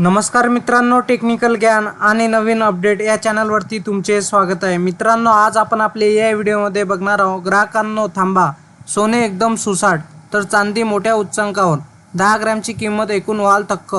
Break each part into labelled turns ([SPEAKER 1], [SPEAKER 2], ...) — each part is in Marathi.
[SPEAKER 1] नमस्कार मित्रांनो टेक्निकल ज्ञान आणि नवीन अपडेट या चॅनलवरती तुमचे स्वागत आहे. मित्रांनो आज आपण आपले या व्हिडिओमध्ये बघणार आहोत. ग्राहकांनो थांबा. सोने एकदम सुसाट तर चांदी मोठ्या उच्चांकावर. दहा ग्रॅमची किंमत एकूण व्हाल थक्क.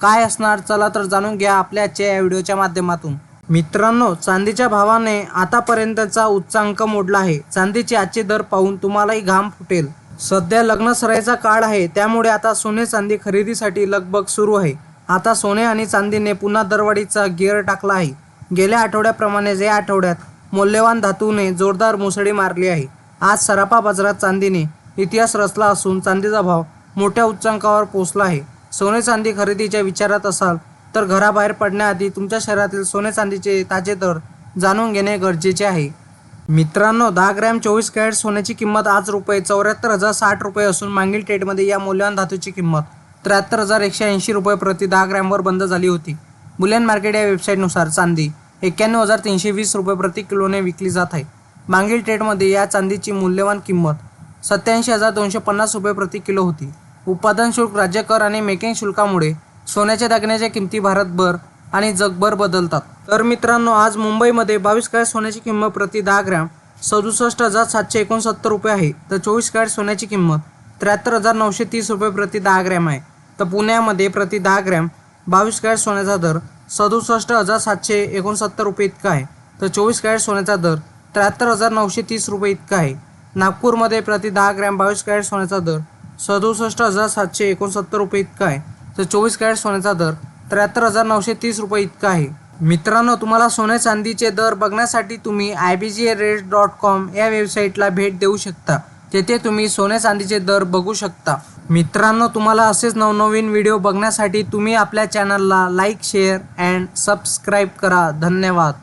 [SPEAKER 1] काय असणार? चला तर जाणून घ्या आपल्या आजच्या या व्हिडिओच्या माध्यमातून. मित्रांनो चांदीच्या भावाने आतापर्यंतचा उच्चांक मोडला आहे. चांदीचे आजचे दर पाहून तुम्हालाही घाम फुटेल. सध्या लग्न सरायचा काळ आहे त्यामुळे आता सोने चांदी खरेदीसाठी लगबग सुरू आहे. आता सोने आणि चांदीने पुन्हा दरवाढीचा गिअर टाकला आहे. गेल्या आठवड्याप्रमाणेच या आठवड्यात मौल्यवान धातूने जोरदार मुसळी मारली आहे आज सराफा बाजारात चांदीने इतिहास रचला असून चांदीचा भाव मोठ्या उच्चांकावर पोहोचला आहे. सोने चांदी खरेदीच्या विचारात असाल तर घराबाहेर पडण्याआधी तुमच्या शहरातील सोने चांदीचे ताजे दर जाणून घेणे गरजेचे आहे. मित्रांनो दहा ग्रॅम चोवीस कॅरेट सोन्याची किंमत आज रुपये चौऱ्याहत्तर हजार साठ रुपये असून मागील ट्रेडमध्ये या मौल्यवान धातूची किंमत त्र्याहत्तर हजार एकशे ऐंशी रुपये प्रति दहा ग्रॅमवर बंद झाली होती. बुलियन मार्केट या वेबसाईटनुसार चांदी एक्क्याण्णव हजार तीनशे वीस रुपये प्रति किलोने विकली जात आहे. मागील ट्रेडमध्ये या चांदीची मूल्यवान किंमत सत्याऐंशी हजार दोनशे पन्नास रुपये प्रति किलो होती. उत्पादन शुल्क राज्य कर आणि मेकिंग शुल्कामुळे सोन्याच्या दागिन्याच्या किमती भारतभर आणि जगभर बदलतात. तर मित्रांनो आज मुंबईमध्ये बावीस कॅरेट सोन्याची किंमत प्रति दहा ग्रॅम सदुसष्ट हजार सातशे एकोणसत्तर रुपये आहे. तर चोवीस कॅरेट सोन्याची किंमत त्र्याहत्तर हजार नऊशे तीस रुपये प्रति दहा ग्रॅम आहे. तर पुण्यामध्ये प्रति दहा ग्रॅम बावीस कॅरेट सोन्याचा दर सदुसष्ट हजार सातशे एकोणसत्तर रुपये इतका आहे. तर चोवीस कॅरेट सोन्याचा दर त्र्याहत्तर हजार नऊशे तीस रुपये इतका आहे. नागपूरमध्ये प्रति दहा ग्रॅम बावीस कॅरेट सोन्याचा दर सदुसष्ट हजार सातशे एकोणसत्तर रुपये इतका आहे. तर चोवीस कॅरेट सोन्याचा दर त्र्याहत्तर हजार नऊशे तीस रुपये इतका आहे. मित्रांनो तुम्हाला सोने चांदीचे दर बघण्यासाठी तुम्ही I B G rate dot com या वेबसाईटला भेट देऊ शकता. तेथे तुम्ही सोने चांदीचे दर बघू शकता. मित्रांनो तुम्हाला असेच नवनवीन व्हिडिओ बघण्यासाठी तुम्ही आपल्या चॅनलला लाईक शेअर अँड सबस्क्राईब करा. धन्यवाद.